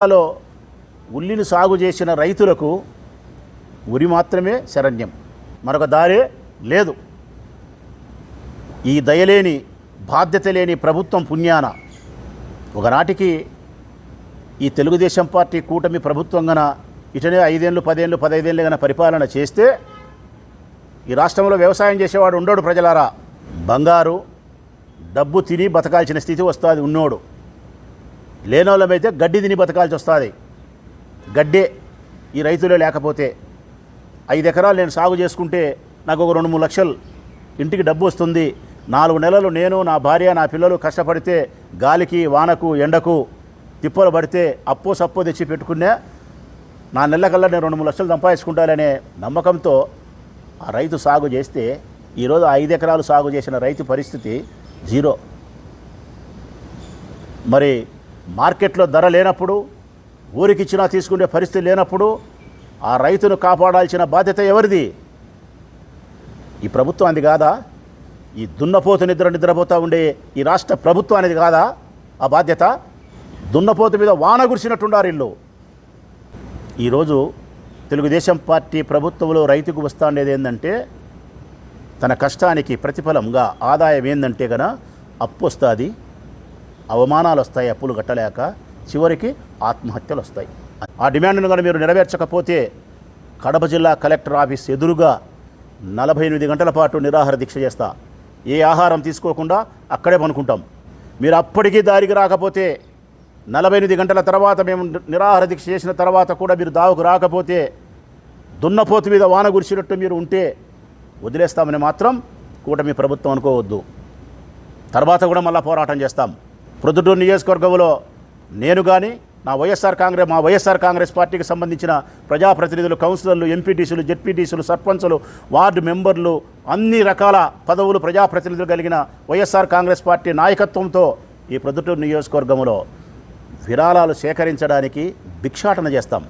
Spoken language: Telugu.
జిల్లాలో ఉల్లిని సాగు చేసిన రైతులకు ఉరి మాత్రమే శరణ్యం. మరొక దారే లేదు. ఈ దయలేని బాధ్యత లేని ప్రభుత్వం పుణ్యాన ఒకనాటికి ఈ తెలుగుదేశం పార్టీ కూటమి ప్రభుత్వం గన ఇటనే ఐదేళ్ళు పదేళ్ళు పదైదేళ్ళు గన పరిపాలన చేస్తే ఈ రాష్ట్రంలో వ్యవసాయం చేసేవాడు ఉండోడు ప్రజలారా. బంగారు డబ్బు తిని బతకాల్సిన స్థితి వస్తుంది ఉన్నోడు. లేనోళ్ళమైతే గడ్డి తిని బతకాల్సి వస్తుంది. గడ్డే ఈ రైతులే లేకపోతే ఐదు ఎకరాలు నేను సాగు చేసుకుంటే నాకు ఒక రెండు మూడు లక్షలు ఇంటికి డబ్బు వస్తుంది. నాలుగు నెలలు నేను నా భార్య నా పిల్లలు కష్టపడితే గాలికి వానకు ఎండకు తిప్పలు పడితే అప్పు సప్పు తెచ్చి పెట్టుకునే నా నెలకల్లా నేను రెండు మూడు లక్షలు సంపాదించుకుంటాననే నమ్మకంతో ఆ రైతు సాగు చేస్తే ఈరోజు ఐదు ఎకరాలు సాగు చేసిన రైతు పరిస్థితి జీరో. మరి మార్కెట్లో ధర లేనప్పుడు ఊరికిచ్చినా తీసుకునే పరిస్థితి లేనప్పుడు ఆ రైతును కాపాడాల్సిన బాధ్యత ఎవరిది? ఈ ప్రభుత్వం అది కాదా? ఈ దున్నపోతు నిద్ర నిద్రపోతూ ఉండే ఈ రాష్ట్ర ప్రభుత్వం అనేది కాదా? ఆ బాధ్యత? దున్నపోతు మీద వాన కురిసినట్టుండారు ఇల్లు. ఈరోజు తెలుగుదేశం పార్టీ ప్రభుత్వంలో రైతుకు వస్తాండేది ఏంటంటే తన కష్టానికి ప్రతిఫలంగా ఆదాయం ఏందంటే కన అప్పు వస్తుంది. అవమానాలు వస్తాయి అప్పులు కట్టలేక చివరికి ఆత్మహత్యలు వస్తాయి ఆ డిమాండ్ను కనుక మీరు నెరవేర్చకపోతే కడప జిల్లా కలెక్టర్ ఆఫీస్ ఎదురుగా నలభై ఎనిమిది గంటల పాటు నిరాహార దీక్ష చేస్తా. ఏ ఆహారం తీసుకోకుండా అక్కడే పనుకుంటాం. మీరు అప్పటికీ దారికి రాకపోతే నలభై ఎనిమిది గంటల తర్వాత మేము నిరాహార దీక్ష చేసిన తర్వాత కూడా మీరు దావుకు రాకపోతే దున్నపోతు మీద వాన గురిచినట్టు మీరు ఉంటే వదిలేస్తామని మాత్రం కూటమి ప్రభుత్వం అనుకోవద్దు. తర్వాత కూడా మళ్ళా పోరాటం చేస్తాం. ప్రొద్దుటూరు నియోజకవర్గంలో నేను కానీ నా వైఎస్ఆర్ కాంగ్రెస్ మా వైఎస్ఆర్ కాంగ్రెస్ పార్టీకి సంబంధించిన ప్రజాప్రతినిధులు కౌన్సిలర్లు ఎంపీటీసీలు జెడ్పీటీసీలు సర్పంచులు వార్డు మెంబర్లు అన్ని రకాల పదవులు ప్రజాప్రతినిధులు కలిగిన వైఎస్ఆర్ కాంగ్రెస్ పార్టీ నాయకత్వంతో ఈ ప్రొద్దుటూరు నియోజకవర్గంలో విరాళాలు సేకరించడానికి భిక్షాటన చేస్తాం.